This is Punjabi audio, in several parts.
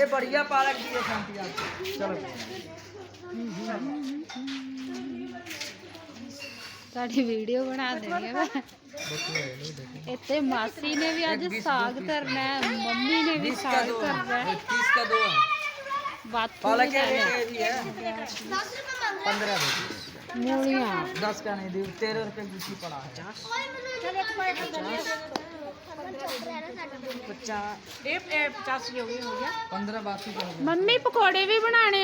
ये बढ़िया पालक दिए शांति आप। चलो। साड़ी वीडियो बना देंगे इतने मासी ने भी आज साग करना है मम्मी ने भी साग करना है का दो बात पालक पंद्रह मूलियाँ दस का नहीं दी तेरह रुपये गुस्सी पड़ा है पंद्रह बाकी मम्मी पकौड़े भी बनाने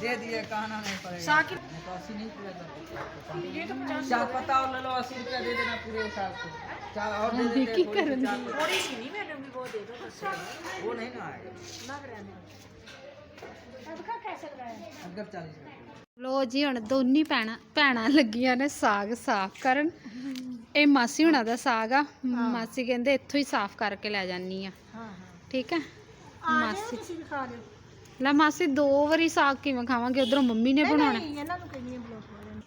दे दिए कहना नहीं पड़ेगा हाँ, नहीं चार पता और ले लो अस्सी रुपया दे देना पूरे साल को चार और दे देते की करूँगी। थोड़ी सी नहीं मैडम वो दे दो वो नहीं ना आएगा ना रहने अब का कैसे रहा है अब ਲੋ ਜੀ ਹੁਣ ਦੋਨੀ ਭੈਣਾਂ ਭੈਣਾਂ ਲੱਗੀਆਂ ਨੇ ਸਾਗ ਸਾਫ਼ ਕਰਨ। ਇਹ ਮਾਸੀ ਹੁਣਾਂ ਦਾ ਸਾਗ ਆ। ਮਾਸੀ ਕਹਿੰਦੇ ਇੱਥੋਂ ਹੀ ਸਾਫ਼ ਕਰਕੇ ਲੈ ਜਾਨੀ ਆ। ਠੀਕ ਹੈ ਮਾਸੀ। ਲੈ ਮਾਸੀ ਦੋ ਵਾਰੀ ਸਾਗ ਕਿਵੇਂ ਖਾਵਾਂਗੇ? ਉਧਰੋਂ ਮੰਮੀ ਨੇ ਬਣਾਉਣਾ। ਇਹਨਾਂ ਨੂੰ ਕਹਿੰਦੀ ਬਲੋਕ ਵਾਲੇ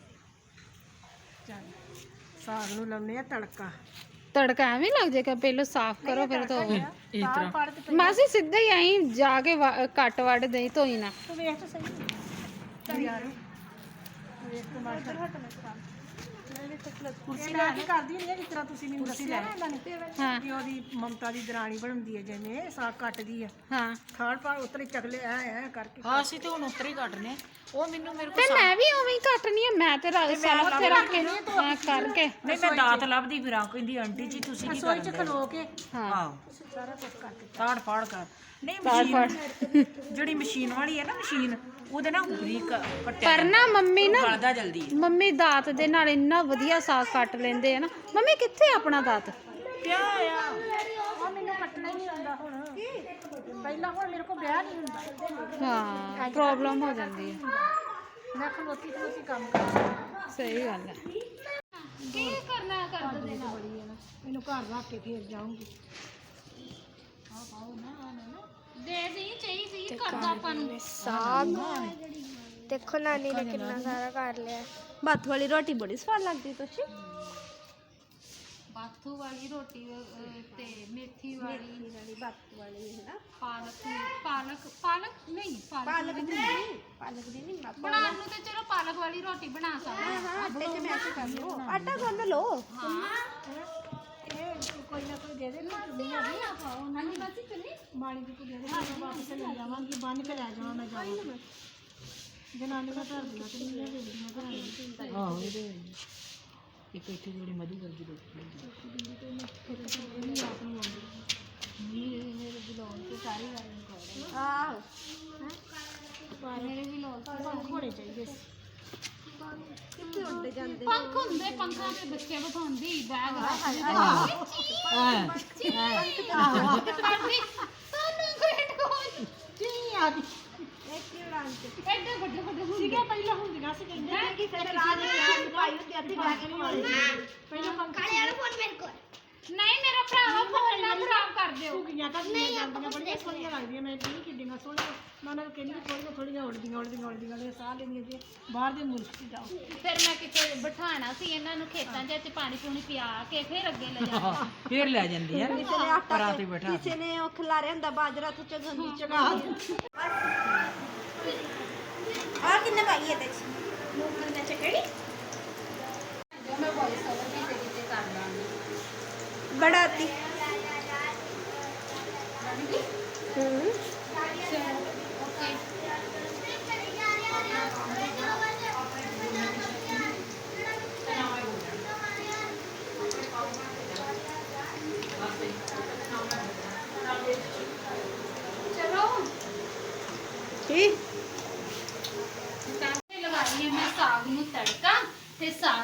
ਚੱਲ ਸਾਗ ਨੂੰ ਲਾਉਨੇ ਆ ਤੜਕਾ। ਤੜਕਾ ਐਵੇਂ ਲੱਗ ਜਾਏਗਾ ਪਹਿਲਾਂ ਸਾਫ਼ ਕਰੋ ਫਿਰ ਧੋ ਤਾਰ ਪਾੜ ਕੇ ਮਾਸੀ ਸਿੱਧਾ ਹੀ ਆਈ ਜਾ ਕੇ ਵਾ- ਕੱਟ ਵੱਢ ਦੇਈ ਧੋਈ ਨਾ। ਤੂੰ ਵੇਖ ਤਾਂ ਸਹੀ। ਚੱਲ। ਯਾਰ ਵੇਖ ਤੇ ਮਾਸਟਰ ਹਟ ਮੈਂ ਕਰਾਂ ਕੁਰਸੀ ਲੈ ਕੇ ਕਰਦੀ ਨਹੀਂ ਜਿਸ ਤਰ੍ਹਾਂ ਤੁਸੀਂ ਮੈਨੂੰ ਦੱਸਿਆ ਨਾ ਇਹਨਾਂ ਨੇ ਹਾਂ। ਕਿ ਉਹਦੀ ਮਮਤਾ ਦੀ ਦਰਾਣੀ ਬਣਦੀ ਹੈ ਜਿਵੇਂ ਸਾਗ ਕੱਟਦੀ ਆ। ਹਾਂ। ਖਾੜ ਪਾੜ ਉਤਰੇ ਚਕਲੇ ਐ ਐ ਕਰਕੇ। ਹਾਂ ਅਸੀਂ ਤੇ ਹੁਣ ਉੱਤਰ ਹੀ ਕੱਟਨੇ। ਉਹ ਮੈਨੂੰ ਮੇਰੇ ਤੇ ਮੈਂ ਵੀ ਉਵੇਂ ਹੀ ਕੱਟਣੀ ਆ ਮੈਂ ਤੇ ਰਾ- ਸਾਰਾ ਉੱਥੇ ਰੱਖ ਕੇ ਹਾਂ ਕਰਕੇ। ਨਹੀਂ ਮੈਂ ਦਾਤ ਲੱਭਦੀ ਫਿਰਾਂ ਕਹਿੰਦੀ ਆਂਟੀ ਜੀ ਤੁਸੀਂ ਕੀ ਰਸੋਈ ਚ ਖਲੋ ਕੇ ਹਾਂ। ਆਹ ਸਾਰਾ ਕੁਝ ਕਰਕੇ ਤਾੜ ਫਾੜ ਕਰ। ਨਹੀਂ ਮਸ਼ੀਨ ਜਿਹੜੀ ਮਸ਼ੀਨ ਵਾਲੀ ਹੈ ਨਾ ਮਸ਼ੀਨ ਉਹਦੇ ਨਾਲ ਬਰੀਕ ਕੱਟਿਆ ਪਰ ਨਾ ਮੰਮੀ ਨਾ ਗਲਦਾ ਜਲਦੀ ਮੰਮੀ ਦਾਤ ਦੇ ਨਾਲ ਇੰਨਾ ਵਧੀਆ ਸਾਗ ਕੱਟ ਲੈਂਦੇ ਆ ਨਾ। ਮੰਮੀ ਕਿੱਥੇ ਆਪਣਾ ਦਾਤ? ਪਿਆ ਆ? ਆ ਮੈਨੂੰ ਕੱਟਣਾ ਹੀ ਨਹੀਂ ਆਉਂਦਾ ਹੁਣ। ਪਹਿਲਾਂ ਹੁਣ ਮੇਰੇ ਕੋਲ ਵਿਆਹ ਨਹੀਂ ਹੁੰਦਾ। ਹਾਂ ਪ੍ਰੋਬਲਮ ਹੋ ਜਾਂਦੀ ਹੈ। ਮੈਂ ਖਲੋਤੀ ਤੇ ਅਸੀਂ ਕੰਮ ਕਰਨਾ ਸਹੀ ਗੱਲ ਹੈ। ਕੀ ਕਰਨਾ ਕਰ ਦੇ ਮੈਨੂੰ ਘਰ ਰੱਖ ਕੇ ਫੇਰ ਜਾਊਂਗੀ। ਦੇ ਦੀ ਚਾਹੀਦੀ ਕਰਦਾ ਆਪਾਂ ਨੂੰ। ਸਾਗ। ਦੇਖੋ ਨਾਨੀ ਨੇ ਕਿੰਨਾ ਸਾਰਾ ਕਰ ਲਿਆ। ਬਾਥ ਵਾਲੀ ਰੋਟੀ ਬੜੀ ਸਵਾਦ ਲੱਗਦੀ ਤੁਸੀਂ। ਬਾਥੂ ਵਾਲੀ ਰੋਟੀ ਅਹ, ਤੇ ਮੇਥੀ ਵਾਲੀ। ਵਾਲੀ ਬਾਥ ਵਾਲੀ ਹੈ ਨਾ? ਪਾਲਕ ਪਾਲਕ ਪਾਲਕ ਨਹੀਂ ਪਾਲਕ ਦੀ ਨਹੀਂ ਪਾਲਕ ਦੀ ਨਹੀਂ ਆਪਾਂ ਬਣਾਉਣ ਨੂੰ ਤੇ ਚਲੋ ਪਾਲਕ ਵਾਲੀ ਰੋਟੀ ਬਣਾ ਸਕਦੇ ਹਾਂ ਹਾਂ ਆਟੇ 'ਚ ਮੈਸ਼ ਕਰ ਲਓ। ਆਟਾ ਗੁੰਨ ਲਓ। ਇਹ ਕੋਈ ਨਾ ਕੋਈ ਦੇ ਦੇ ਨਾ ਚੁੰਨੀ ਆ ਗਈ ਆਪਾਂ ਉਹਨਾਂ ਨੂੰ ਬਸ ਚੁੰਨੀ ਮਾਣੀ ਦੀ ਕੋਈ ਦੇ ਦੇ ਮੈਂ ਵਾਪਸ ਲੈ ਜਾਵਾਂਗੀ ਬੰਨ ਕੇ ਲੈ ਜਾਵਾਂ ਮੈਂ ਜਾਵਾਂ। ਜਨਾਨੀ ਦਾ ਘਰ ਦੀਆਂ ਚੁੰਨੀਆਂ ਦੇ ਦਿੰਦੀਆਂ ਘਰਾਂ। ਆਹੋ ਇਹਦੇ ਇੱਕ ਇੱਥੇ ਜਿਹੜੀ ਮਧੂ ਵਰਗੀ ਰੋਟੀ ਆਹੋ। ਮੇਰੇ ਵੀ ਲੋਕ ਪੰਖ ਹੋਣੇ ਚਾਹੀਦੇ ਸੀ। ਜਾਂਦੇ ਪੰਖ ਹੁੰਦੇ ਪੰਖਾਂ ਤੇ ਬੱਚੇ ਬਿਠਾਉਂਦੀ ਬੈਗ ਰੱਖਦੀ ਕਰਦੀ ਤੁਹਾਨੂੰ ਕੋਈ ਕੋਈ ਕੀ ਆ ਗਈ ਇਹ ਕੀ ਉਡਾਨ ਤੇ ਐਡੇ ਵੱਡੇ ਵੱਡੇ ਹੁੰਦੇ ਸੀਗਾ ਪਹਿਲਾਂ ਹੁੰਦੀਆਂ ਸੀ ਕਹਿੰਦੇ ਮੈਂ ਕੀ ਫਿਰ ਰਾਤ ਨੂੰ ਚਾਹ ਪਾਈ ਹੁੰਦੀ ਅੱਧੀ ਜਾ ਕੇ ਨਹੀਂ ਪਹਿਲਾਂ ਪੰਖ ਨਹੀਂ ਮੇਰਾ ਭਰਾਵਾ ਫੋਨ ਨਾ ਖਰਾਬ ਕਰ ਦਿਓ ਸੁਗੀਆਂ ਤਾਂ ਨਹੀਂ ਜਾਂਦੀਆਂ ਬੜੀਆਂ ਸੋਹਣੀਆਂ ਲੱਗਦੀਆਂ ਮੈਂ ਨਹੀਂ ਕਿੱਡੀਆਂ ਸੋਹਣੀਆਂ ਮੈਂ ਉਹਨਾਂ ਨੂੰ ਕਹਿੰਦੀ ਥੋੜੀਆਂ ਥੋੜੀਆਂ ਉੜਦੀਆਂ ਉੜਦੀਆਂ ਉੜਦੀਆਂ ਨੇ ਸਾਹ ਲੈਂਦੀਆਂ ਜੀ ਬਾਹਰ ਦੇ ਮੁਲਕ 'ਚ ਜਾਓ ਫਿਰ ਮੈਂ ਕਿਤੇ ਬਿਠਾਣਾ ਸੀ ਇਹਨਾਂ ਨੂੰ ਖੇਤਾਂ 'ਚ ਤੇ ਪਾਣੀ ਪੂਣੀ ਪਿਆ ਕੇ ਫਿਰ ਅੱਗੇ ਲੈ ਜਾਣਾ ਫੇਰ ਲੈ ਜਾਂਦੀ ਆ ਕਿਸੇ ਨੇ ਆਟਾ ਪਰਾਂ ਤੇ ਬਿਠਾ ਕਿਸੇ ਨੇ ਉਹ ਖਿਲਾਰਿਆ ਹੁੰਦਾ ਬਾਜਰਾ ਤੋਂ ਚਗੰਦੀ ਚਗਾ ਆ ਕਿੰਨੇ ਪਾਈ ਇਹਦੇ ਚ ਮੂੰਗਫਲੀ ਦਾ ਚਕੜੀ ਮੈਂ ਵੌਇਸ ਓਵਰ ਵੀ ਤੇਰੀ ਤੇ ਕਰ ਦਾਂਗੀ ਬੜਾ ਤੀ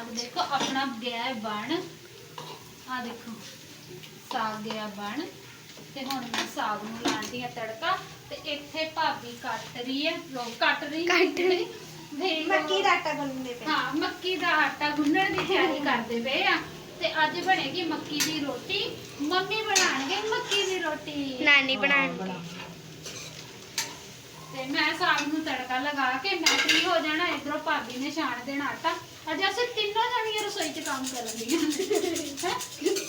ਸਾਗ ਦੇਖੋ ਆਪਣਾ ਗਿਆ ਬਣ। ਆ ਦੇਖੋ ਸਾਗ ਗਿਆ ਬਣ। ਤੇ ਹੁਣ ਮੈਂ ਸਾਗ ਨੂੰ ਲਾਉਂਦੀ ਆ ਤੜਕਾ ਤੇ ਇੱਥੇ ਭਾਬੀ ਕੱਟ ਰਹੀ ਹੈ। ਲੋ ਕੱਟ ਰਹੀ ਕੱਟ ਰਹੀ। ਮੱਕੀ ਦਾ ਆਟਾ ਗੁੰਨਦੇ ਪਏ। ਹਾਂ ਮੱਕੀ ਦਾ ਆਟਾ ਗੁੰਨਣ ਦੀ ਤਿਆਰੀ ਕਰਦੇ ਪਏ ਆ। ਤੇ ਅੱਜ ਬਣੇਗੀ ਮੱਕੀ ਦੀ ਰੋਟੀ। ਮੰਮੀ ਬਣਾਣਗੇ ਮੱਕੀ ਦੀ ਰੋਟੀ। ਨਾਨੀ ਬਣਾਉਣ ਤੇ ਮੈਂ ਸਾਗ ਨੂੰ ਤੜਕਾ ਲਗਾ ਕੇ ਮੈਂ ਫ੍ਰੀ ਹੋ ਜਾਣਾ ਇਧਰੋਂ ਭਾਬੀ ਨੇ ਛਾਣ ਦੇਣਾ ਆਟਾ। ਅੱਜ ਅਸੀਂ ਤਿੰਨੋਂ ਜਣੀਆਂ ਰਸੋਈ 'ਚ ਕੰਮ ਕਰਨ ਦੀਆਂ ਹੈਂ?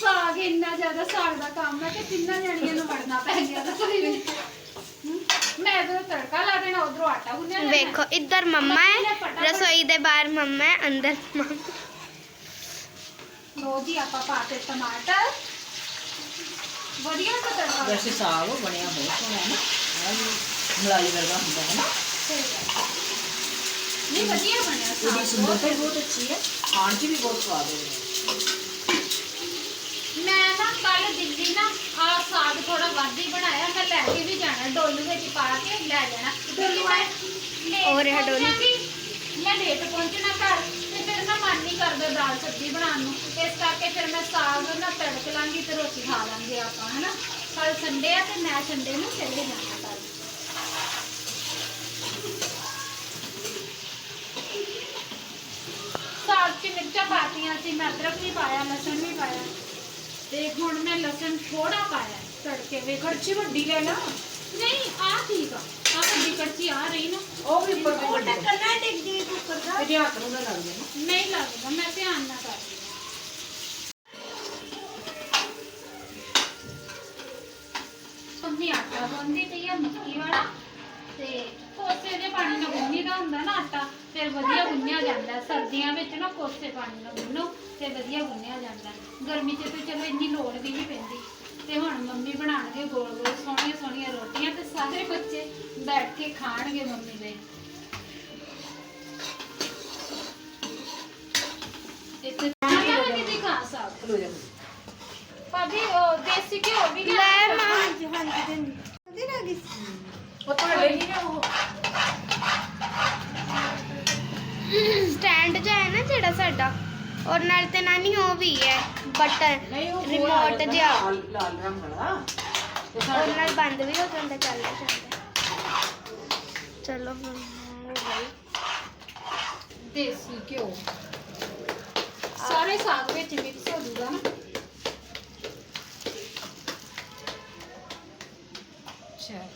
ਸਾਗ ਇੰਨਾ ਜ਼ਿਆਦਾ ਜ਼ਿਆਦਾ ਸਾਗ ਦਾ ਕੰਮ ਹੈ ਕਿ ਤਿੰਨਾਂ ਜਣੀਆਂ ਨੂੰ ਵੜਨਾ ਪੈ ਗਿਆ ਤਾਂ ਕੋਈ ਵੀ ਹਮ, ਮੈਂ ਤਾਂ ਤੜਕਾ ਲਾ ਦੇਣਾ ਉਧਰੋਂ ਆਟਾ ਗੁੰਨਿਆ ਲੈਣਾ। ਵੇਖੋ ਇੱਧਰ ਮੰਮਾ ਹੈ ਰਸੋਈ ਦੇ ਬਾਹਰ ਮੰਮਾ ਹੈ ਅੰਦਰ ਮੰਮਾ ਲੋ ਜੀ ਆਪਾਂ ਪਾਤੇ ਟਮਾਟਰ ਵਧੀਆ सा ਤੜਕਾ ਵੈਸੇ ਸਾਗ ਬਣਿਆ ਬਹੁਤ ਸੋਹਣਾ ਹੈ ਨਾ ਆਹ ਵੀ ਮਲਾਈ ਵਰਗਾ ਹੁੰਦਾ ਹੈ ਨਾ ਨਹੀਂ ਵਧੀਆ ਬਣਿਆ ਉਹਦੀ ਸਾਗ ਸੁੰਦਰਤਾ ਹੀ ਬਹੁਤ। ਅੱਛੀ ਹੈ। ਖਾਣ 'ਚ ਵੀ ਬਹੁਤ ਸਵਾਦ ਹੈ ਮੈਂ ਨਾ ਕੱਲ ਦਿੱਲੀ ਨਾ ਆ ਸਾਗ ਥੋੜਾ ਵੱਧ ਹੀ ਬਣਾਇਆ। ਮੈਂ ਲੈ ਕੇ ਵੀ ਜਾਣਾ ਡੋਲੂ ਵਿੱਚ ਪਾ ਕੇ ਲੈ ਜਾਣਾ। ਡੋਲੂ ਮੈਂ ਹੋਰ ਇਹ ਡੋਲੂ। ਡੋਲੂ ਮੈਂ ਲੇਟ ਪਹੁੰਚਣਾ ਘਰ ਤੇ ਫਿਰ ਨਾ ਮਨ ਨਹੀਂ ਕਰਦਾ ਦਾਲ ਸਬਜ਼ੀ ਬਣਾਉਣ ਨੂੰ। ਇਸ ਕਰਕੇ ਫਿਰ ਮੈਂ ਸਾਗ ਨਾ ਤੜਕ ਲਾਂਗੀ ਤੇ ਰੋਟੀ ਖਾ ਲਾਂਗੇ ਆਪਾਂ ਹਨਾ? ਕੱਲ ਸੰਡੇ ਆ ਤੇ ਮੈਂ ਸੰਡੇ ਨੂੰ ਚਲੇ ਜਾਣਾ। अच्छी मिर्चा पाती हैं असी मैं अदरक भी पाया लहसुन भी पाया। तो हूँ मैं लहसुन थोड़ा पाया तड़के। वे कड़छी वी लेना नहीं आ ठीक आ। आ वी कड़छी आ रही ना। ओ भी ऊपर को ढक्कन डिग जी ऊपर का ये हाथ में लग जाए। नहीं लगेगा मैं ध्यान ना कर रही आटा बोंदी तो यह मक्की वाला? ਫਿਰ ਵਧੀਆ ਗੁੰਨਿਆ ਜਾਂਦਾ। ਸਰਦੀਆਂ ਵਿੱਚ ਨਾ ਕੋਸੇ ਪਾਣੀ ਨਾਲ ਗੁੰਨੋ ਤੇ ਵਧੀਆ ਗੁੰਨਿਆ ਜਾਂਦਾ। ਗਰਮੀ 'ਚ ਤੇ ਚਲੋ ਇੰਨੀ ਲੋੜ ਵੀ ਨਹੀਂ ਪੈਂਦੀ। ਤੇ ਹੁਣ ਮੰਮੀ ਬਣਾਉਣਗੇ ਗੋਲ ਗੋਲ ਸੋਹਣੀਆਂ ਸੋਹਣੀਆਂ ਰੋਟੀਆਂ ਤੇ ਸਾਰੇ ਬੱਚੇ ਬੈਠ ਕੇ ਖਾਣਗੇ ਮੰਮੀ ਦੇ। ਇੱਥੇ ਖਾਣਾ ਵੀ ਦੀ ਖਾ ਜਾ। ਭਾਬੀ ਉਹ ਦੇਸੀ ਘਿਓ ਵੀ ਲੈ ਮਾਂ ਹਾਂਜੀ ਦਿੰਦੀ ਉਹਦੀ ਨਾ ਗਈ ਉਹ ਤੁਹਾਡੇ ਨਹੀਂ ਨਾ ਉਹ ਸਟੈਂਡ ਜਿਹਾ ਹੈ ਨਾ ਜਿਹੜਾ ਸਾਡਾ ਔਰ ਨਾਲ ਤੇ ਨਾਨੀ ਉਹ ਵੀ ਹੈ ਬਟਨ ਨਹੀਂ ਉਹ ਰਿਮੋਟ ਜਿਹਾ ਲਾਲ ਲਾਲ ਰੰਗ ਵਾਲਾ ਤੇ ਔਰ ਸਾਡੇ ਨਾਲ ਬੰਦ ਵੀ ਹੋ ਜਾਂਦਾ ਚੱਲਦਾ ਜਾਂਦਾ ਚਲੋ ਹੁਣ ਹੋ ਗਈ ਦੇਸੀ ਘਿਓ ਸਾਰੇ ਸਾਗ ਵਿੱਚ ਮਿਕਸ ਹੋ ਜੂਗਾ ਨਾ ਅੱਛਾ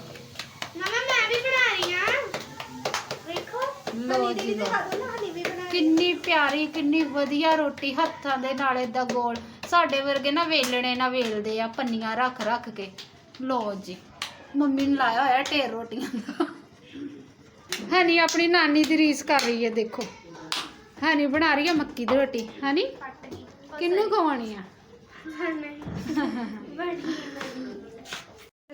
ਮਮਾ ਮੈਂ ਵੀ ਬਣਾ ਰਹੀ ਹਾਂ। ਦੇਖੋ ਲੋ ਜੀ ਲੋ ਕਿੰਨੀ ਪਿਆਰੀ ਕਿੰਨੀ ਵਧੀਆ ਰੋਟੀ ਹੱਥਾਂ ਦੇ ਨਾਲ ਏਦਾਂ ਗੋਲ। ਸਾਡੇ ਵਰਗੇ ਨਾ ਵੇਲਣੇ ਨਾ ਵੇਲਦੇ ਆ ਪੰਨੀਆਂ ਰੱਖ ਰੱਖ ਕੇ। ਲੋ ਜੀ ਮੰਮੀ ਨੇ ਲਾਇਆ ਹੋਇਆ ਢੇਰ ਰੋਟੀਆਂ ਦਾ। ਹਨੀ ਆਪਣੀ ਨਾਨੀ ਦੀ ਰੀਸ ਕਰ ਰਹੀ ਹੈ ਦੇਖੋ। ਹਨੀ ਬਣਾ ਰਹੀ ਹੈ ਮੱਕੀ ਦੀ ਰੋਟੀ। ਗਈ। ਕਿੰਨੂੰ ਖਵਾਉਣੀ ਆ? ਨਹੀਂ। ਬੜੀ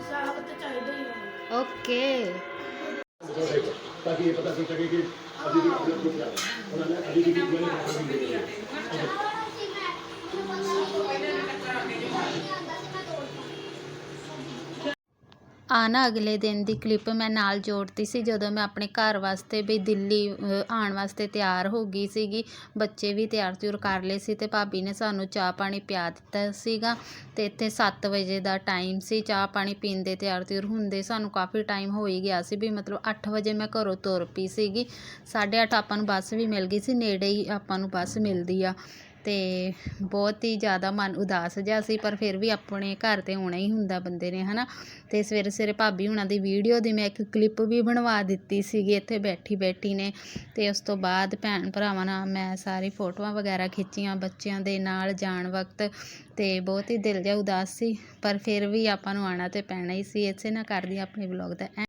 ਸਾਗ ਤਾਂ ਚਾਹੀਦਾ ਹੀ ਹੋਣਾ ਓਕੇ ਤਾਂ ਕਿ ਇਹ ਪਤਾ ਚੱਲ ਸਕੇ ਕਿ ਅਭੀ ਵੀ ਆਪਣੇ ਕੋਲ ਹੈ ਉਹਨਾਂ ਨੇ ਅਭੀ ਵੀ ਗੱਲ ਕਰ ਰਹੀ ਹੈ ਆਹ ਨਾ ਅਗਲੇ ਦਿਨ ਦੀ ਕਲਿੱਪ ਮੈਂ ਨਾਲ ਜੋੜਤੀ ਸੀ ਜਦੋਂ ਮੈਂ ਆਪਣੇ ਘਰ ਵਾਸਤੇ ਵੀ ਦਿੱਲੀ ਆਉਣ ਵਾਸਤੇ ਤਿਆਰ ਹੋ ਗਈ ਸੀਗੀ। ਬੱਚੇ ਵੀ ਤਿਆਰ ਤਿਉਰ ਕਰ ਲਏ ਸੀ ਅਤੇ ਭਾਬੀ ਨੇ ਸਾਨੂੰ ਚਾਹ ਪਾਣੀ ਪਿਆ ਦਿੱਤਾ ਸੀਗਾ ਅਤੇ ਇੱਥੇ ਸੱਤ ਵਜੇ ਦਾ ਟਾਈਮ ਸੀ। ਚਾਹ ਪਾਣੀ ਪੀਂਦੇ ਤਿਆਰ ਤਿਉਰ ਹੁੰਦੇ ਸਾਨੂੰ ਕਾਫੀ ਟਾਈਮ ਹੋ ਹੀ ਗਿਆ ਸੀ ਵੀ ਮਤਲਬ ਅੱਠ ਵਜੇ ਮੈਂ ਘਰੋਂ ਤੁਰ ਪਈ ਸੀਗੀ। 8:30 ਆਪਾਂ ਨੂੰ ਬੱਸ ਵੀ ਮਿਲ ਗਈ ਸੀ, ਨੇੜੇ ਹੀ ਆਪਾਂ ਨੂੰ ਬੱਸ ਮਿਲਦੀ ਆ। ਤੇ ਬਹੁਤ ਹੀ ਜ਼ਿਆਦਾ ਮਨ ਉਦਾਸ ਜਿਹਾ ਸੀ, ਪਰ ਫਿਰ ਵੀ ਆਪਣੇ ਘਰ ਤੇ ਆਉਣਾ ਹੀ ਹੁੰਦਾ ਬੰਦੇ ਨੇ ਹੈ ਨਾ ਅਤੇ ਸਵੇਰੇ ਸਵੇਰੇ ਭਾਬੀ ਹੁਣਾਂ ਦੀ ਵੀਡੀਓ ਦੀ ਮੈਂ ਇੱਕ ਕਲਿੱਪ ਵੀ ਬਣਵਾ ਦਿੱਤੀ ਸੀਗੀ, ਇੱਥੇ ਬੈਠੀ ਬੈਠੀ ਨੇ। ਅਤੇ ਉਸ ਤੋਂ ਬਾਅਦ ਭੈਣ ਭਰਾਵਾਂ ਨਾਲ ਮੈਂ ਸਾਰੀ ਫੋਟੋਆਂ ਵਗੈਰਾ ਖਿੱਚੀਆਂ ਬੱਚਿਆਂ ਦੇ ਨਾਲ ਜਾਣ ਵਕਤ ਅਤੇ ਬਹੁਤ ਹੀ ਦਿਲ ਜਿਹਾ ਉਦਾਸ ਸੀ। ਪਰ ਫਿਰ ਵੀ ਆਪਾਂ ਨੂੰ ਆਉਣਾ ਤਾਂ ਪੈਣਾ ਹੀ ਸੀ, ਇਸੇ ਨਾਲ ਕਰਦੀ ਹਾਂ ਆਪਣੇ ਵਲੋਗ ਦਾ। ਐਂ